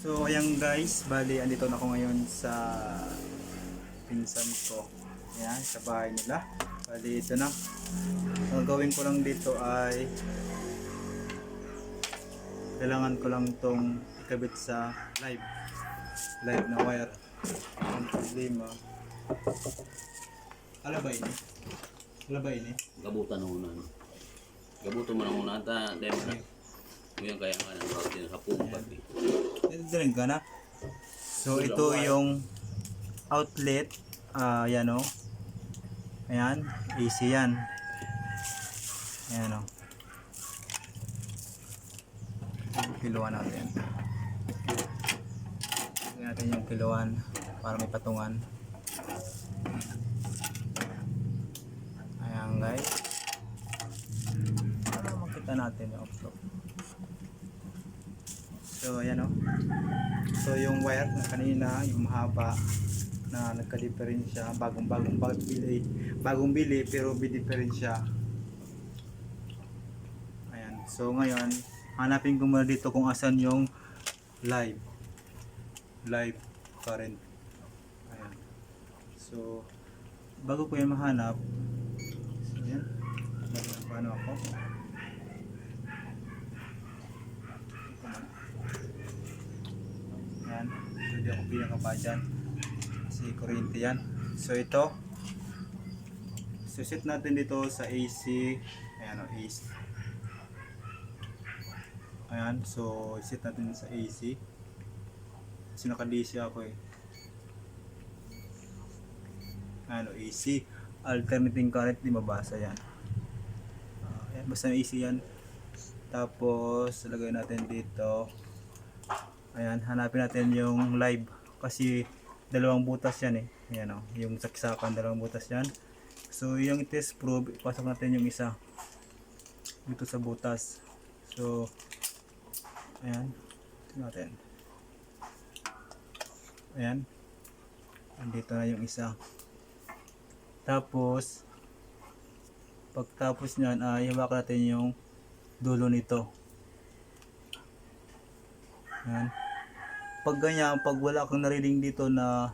So ayan guys, bali andito na ako ngayon sa pinsan ko. Ayan, sa bahay nila. Bali ito na. Ang gawin ko lang dito ay kailangan ko lang tong ikabit sa live. Live na wire. Ang problema. Ala ba ini? Ala ba ini? Gabutan mo na. Gabutan mo na muna ta. Dahil mo na. Ngayon kaya nga ng route din sa pumpat eh. Ito din ka na. So ito yung outlet. Ah, yan o. Ayan, AC yan. Ayan o. Kiluan natin. Lagyan natin yung kiluan para may patungan. Ayan guys. Para makita natin yung upload. So ayan o. So yung wire na kanina, yung mahaba na nagka-diferensya, bagong bagong bili, bagong bili pero bi-diferensya. Ayan. So ngayon, hanapin ko muna dito kung asan yung live. Live current. Ayan. So bago ko yan mahanap, so yan. Paano ako? Yan. Hindi pinakapa dyan. Kasi kuryente. So ito. Susit natin dito sa AC. Ayan o, AC. Ayan. So, isit natin sa AC. Kasi naka-DC ako eh. Ayan o, AC. Alternating current, di mabasa yan. Ah, ayan, basta AC yan. Tapos, lagay natin dito. Ayan, hanapin natin yung live kasi dalawang butas yan eh. Ayan o, yung saksakan dalawang butas yan. So, yung test probe, pasok natin yung isa dito sa butas. So, ayan, tingnan natin. Ayan, andito na yung isa. Tapos, pagtapos nyan, ay hawak natin yung dulo nito. Yan. Pag ganyan, pag wala kang narinig dito na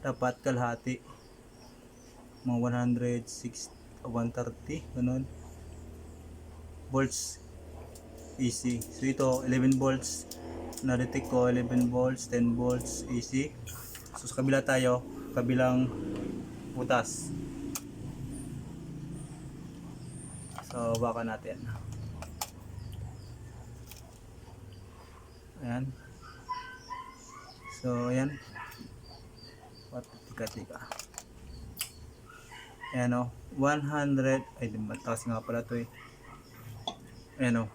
dapat kalahati, mga 106, 130, ganun. Volts AC. So ito, 11 volts. Na-detect ko, 11 volts, 10 volts AC. So sa kabila tayo, kabilang butas. So baka natin. Ayan. So, ayan. What, tika, tika. Ayan o. 100. Ay, di mataas nga pala to eh. Ayan o.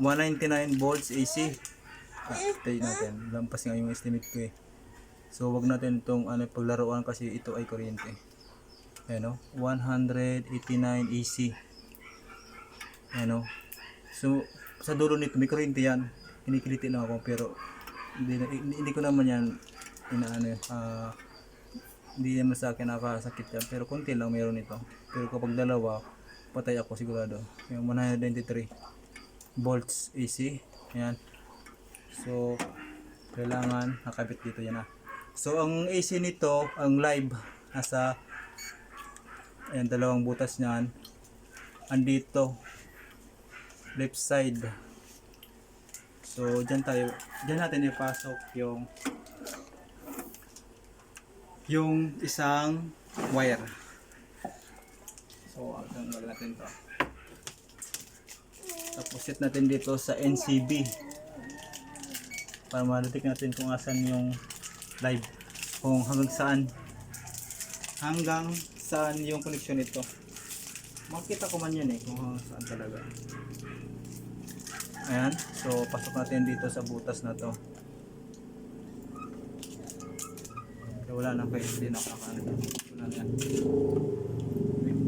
199 volts AC. Ah, tayo natin. Lampas nga yung estimate ko eh. So, wag natin itong ano, paglaruan kasi ito ay kuryente. Ayan o. 189 AC. Ayan o. So, sa dulo nito, may kuryente yan. Kinikiliti na ako pero hindi, hindi, ko naman yan inaano ah hindi naman sa akin nakasakit yan. Pero konti lang meron ito. Pero kapag dalawa patay ako sigurado. Yung 193 volts AC ayan. So kailangan nakabit dito yan ah. So ang AC nito ang live nasa ayan dalawang butas niyan. Andito left side So, dyan tayo, dyan natin ipasok yung yung isang wire. So, wala natin to. Tapos set natin dito sa NCB para malatik natin kung asan yung live kung hanggang saan hanggang saan yung connection nito makita ko man yun eh kung saan talaga Ayan. So, pasok natin dito sa butas na to. Okay, wala na kayo. Hindi na ako nakaano. Wala na.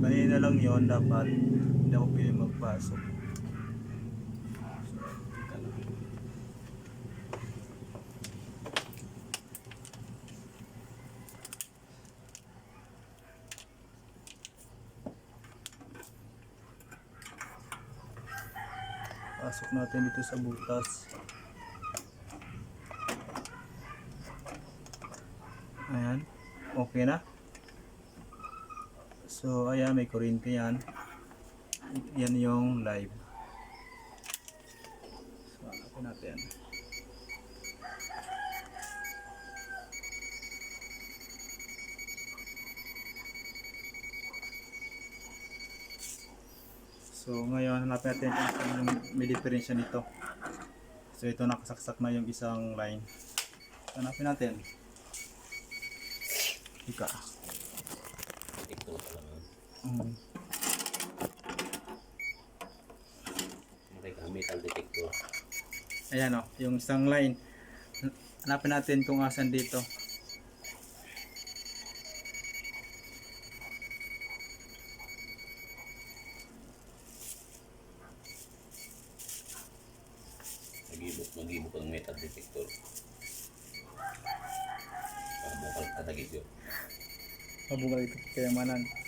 Kanina lang yon dapat hindi ako pili magpasok. natin dito sa butas. Ayan. Okay na? So ayan may kuryente yan. Yan yung live. So hanapin natin. So, ngayon, hanapin natin kung ano may diferensya nito. So, ito nakasaksak na yung isang line. Hanapin natin. Ika. Mm. Metal detector. Ayan o, yung isang line. Hanapin natin kung asan dito. Kayamanan.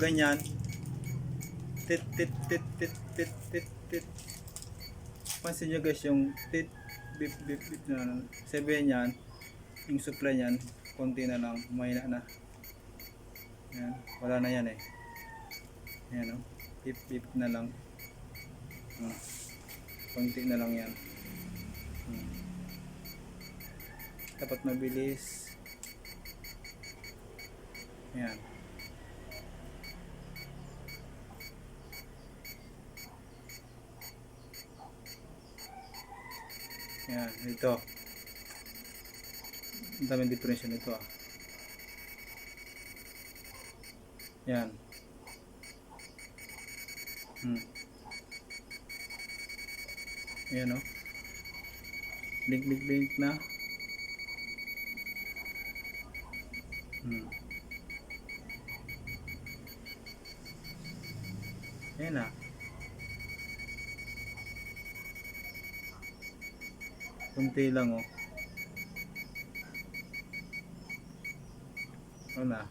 Ganyan, tit tit tit tit tit tit tit. Pansin nyo guys yung tit bip bip bip na sabihin yan, yung supply niyan, konti na lang, mahina na. Ayan, wala na yan eh. Ayan o, bip bip na lang. Hmm. Konti na lang yan. Hmm. Dapat mabilis. Ayan. Yan, ito. Ang daming difference nito ah. Yan. Hmm. Ayan oh. Blink, blink, blink na. Hmm. Ayan ah. Kunti lang oh. Ano na?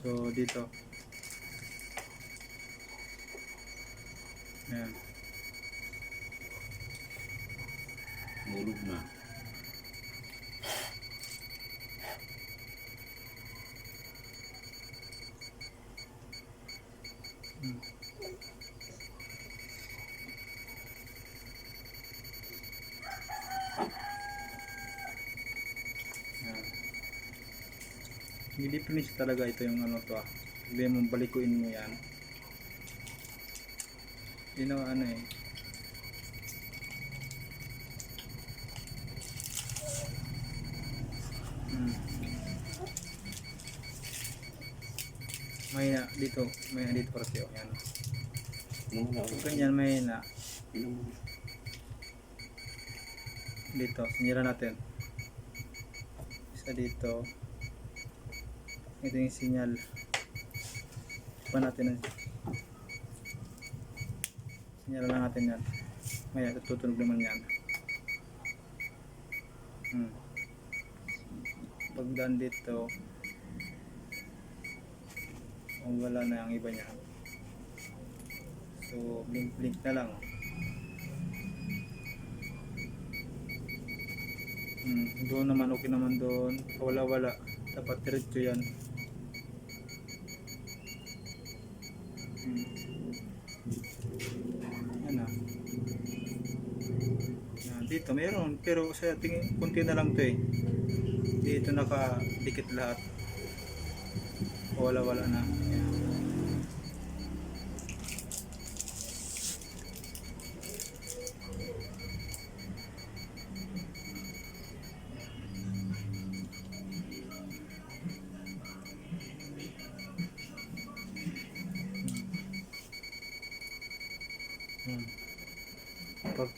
So dito. Ayan. Mulog na. Yan. Hindi finish talaga ito yung ano to ah. Mo balikuin mo yan. Yun ang ano eh. Hmm. May na dito, may na dito kasi oh, yan. Ganyan may na dito, sinira natin. Isa sa dito. Ito yung sinyal. Pa natin ang sinyal lang natin yan. Maya tutunog naman yan. Hmm. Pagdaan dito, kung wala na ang iba niya. So, blink blink na lang. Hmm, doon naman okay naman doon. Wala wala. Dapat diretso yan. Yan na. Yan, dito meron. Pero sa tingin, kunti na lang to eh. Dito nakadikit lahat. Wala wala na.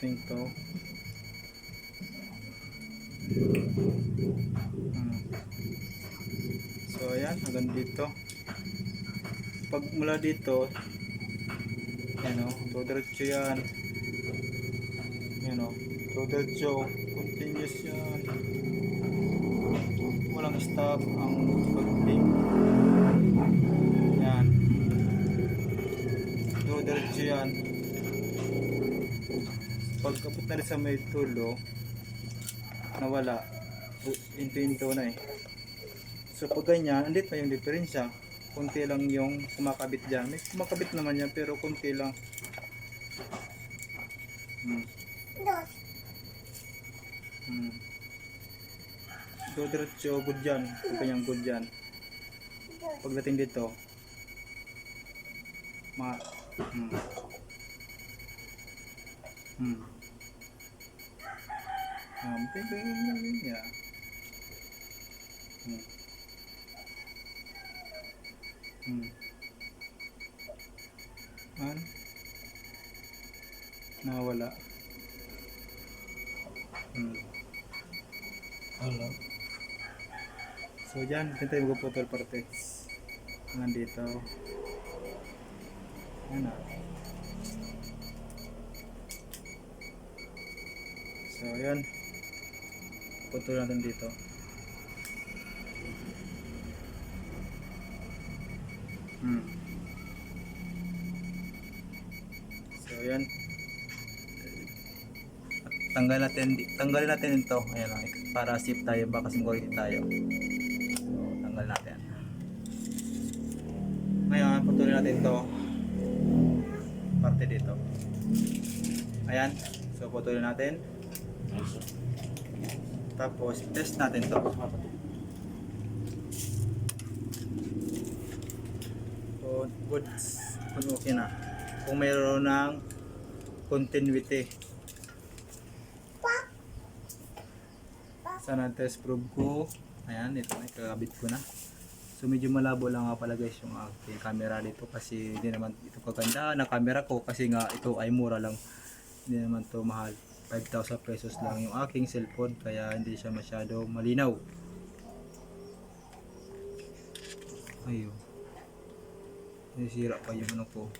Parting to. Hmm. So ayan, hanggang dito. Pag mula dito, yan o, diretso yan. Yan o, diretso, continuous yan. Walang stop ang pag-blink. Yan. Diretso yan pagkabot na rin sa may tulo nawala into into na eh so pag ganyan andit pa yung diferensya kunti lang yung kumakabit dyan may kumakabit naman yan pero kunti lang hmm. Hmm. do diretso good dyan pag ganyan good dyan pagdating dito ma hmm. Hmm. Um, pwede yeah. Hmm. Hmm. An? Nawala. Hmm. Hello. So dyan, dyan tayo magputol partes. Nandito. Ano? So ayan. Putol natin dito. Hmm. So ayan. Tanggal natin, tanggalin natin ito. Ayan para safe tayo, baka sumugay tayo. So, tanggal natin. Ngayon, putulin natin ito. Parte dito. Ayan. So, putulin natin. Tapos, test natin to. So, good. Kung okay na. Kung mayroon ng continuity. Sana test probe ko. Ayan, ito na ikakabit ko na. So medyo malabo lang nga pala guys yung aking camera dito kasi hindi naman ito kaganda na camera ko kasi nga ito ay mura lang. Hindi naman to mahal. 5,000 pesos lang yung aking cellphone kaya hindi siya masyado malinaw. Ayo. Nasira pa yung ano ko.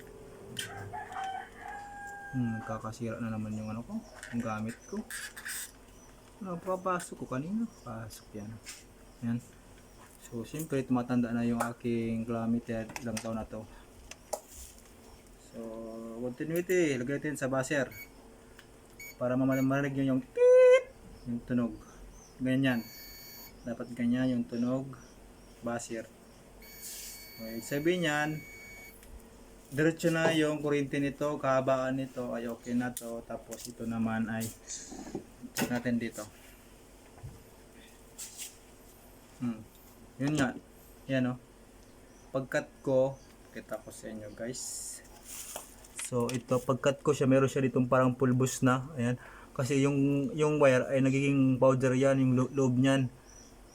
Hmm, kakasira na naman yung ano ko, yung gamit ko. Ano, papasok ko kanina. Pasok yan. Yan. So, siyempre, tumatanda na yung aking kilometer ilang taon na to. So, continuity. Lagay natin sa buzzer. Para mamaya marinig nyo yung tiit, yung tunog. Ganyan. Dapat ganyan yung tunog. Buzzer. Okay, sabihin yan, diretso na yung kuryente nito, kahabaan nito ay okay na to. Tapos ito naman ay check natin dito. Hmm. Yun nga. Yan o. Pagkat ko, kita ko sa inyo guys. So ito, pagkat ko siya, meron siya ditong parang pulbos na. Ayan. Kasi yung yung wire ay nagiging powder yan, yung lo- loob niyan.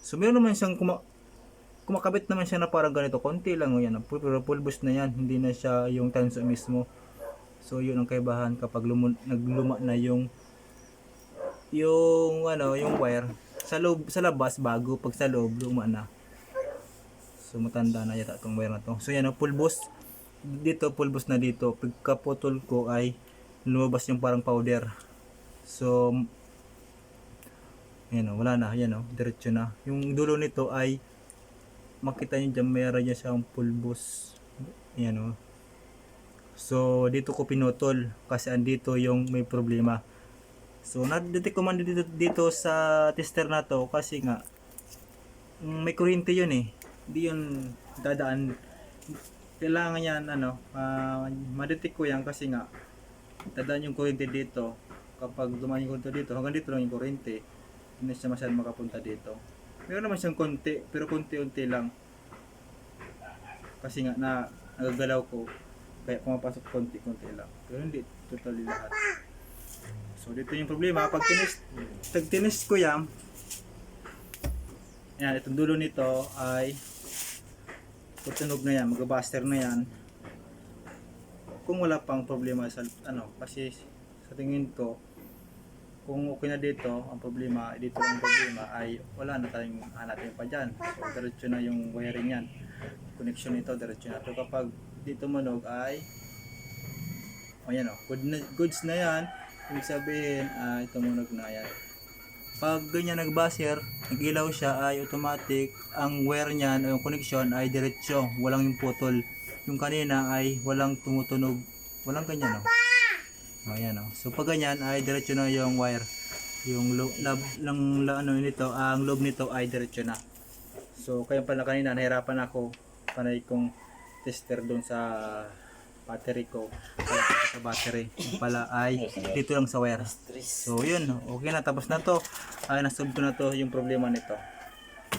So meron naman siyang kuma kumakabit naman siya na parang ganito. Konti lang o yan. Pero pulbos na yan. Hindi na siya yung tanso mismo. So yun ang kaibahan kapag lumu- nagluma na yung yung ano, yung wire. Sa loob, sa labas bago, pag sa loob luma na. So matanda na yata itong wire na to. So yan o, pulbos. Dito, pulbos na dito. Pagkaputol ko ay lumabas yung parang powder. So, yan o, wala na. Yan o, diretso na. Yung dulo nito ay makita nyo dyan, mayroon dyan siyang pulbos. Yan o. So, dito ko pinutol kasi andito yung may problema. So, na-detect ko man dito, dito sa tester na to kasi nga mm, may kuryente yun eh. Hindi yun dadaan. Kailangan yan, ano, uh, ma-detect ko yan kasi nga dadaan yung kuryente dito. Kapag dumaan yung kuryente dito, hanggang dito lang yung kuryente. Hindi siya masyadong makapunta dito. Meron naman siyang konti, pero konti-unti lang. Kasi nga na nagagalaw ko, kaya pumapasok konti-konti lang. Pero hindi totally lahat. So dito yung problema, pag tinis, pag tinis ko yan, yan, itong dulo nito ay tutunog na yan, mag-buster na yan. Kung wala pang problema sa ano, kasi sa tingin ko, kung okay na dito, ang problema, dito ang problema ay wala na tayong hanapin pa dyan. So, diretso na yung wiring yan. Connection nito, diretso na. Pero kapag dito manog ay, o yan o, good na, goods na yan. Ibig sabihin, ay tumunog na yan. Pag ganyan nag-buzzer, nag-ilaw siya ay automatic, ang wire niyan o yung connection ay diretso, walang yung putol. Yung kanina ay walang tumutunog, walang ganyan o. Oh, Ayan oh. So pag ganyan ay diretso na yung wire. Yung lo, lab, lang la, ano nito, ang loob nito ay diretso na. So kaya pala kanina nahirapan ako panay kong tester doon sa battery ko. Sa battery. Yung pala ay dito lang sa wire. So yun, okay na tapos na to. Ay nasolve ko na to yung problema nito.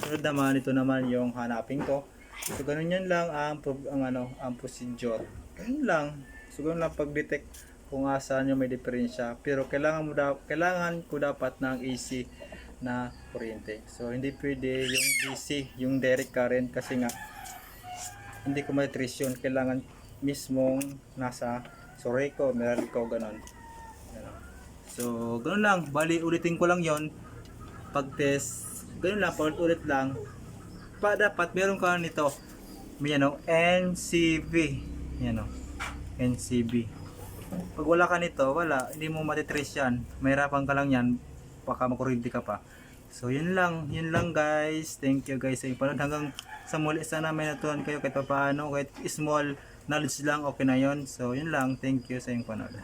Sunod naman ito naman yung hanapin ko. So ganun yan lang ang, ang ano, ang procedure. Ganun lang. So ganun lang pag-detect kung asaan yung may diferensya. Pero kailangan mo da- kailangan ko dapat ng AC na kuryente. So hindi pwede yung DC, yung direct current kasi nga hindi ko matrace yun. Kailangan mismong nasa Soreco, Meralco, ganon. Ganon. So, ganun lang. Bali, ulitin ko lang yon Pag-test, ganun lang, paulit-ulit lang. Pa, dapat meron ka nito. May ano, NCV. Yan o. NCB. Pag wala ka nito, wala. Hindi mo matitrace yan. Mahirapan ka lang yan. Baka makurinti ka pa. So, yun lang. Yun lang guys. Thank you guys sa inyong panood. Hanggang sa muli, sana may natuhan kayo kahit paano. Kahit small knowledge lang, okay na yun. So, yun lang. Thank you sa inyong panood.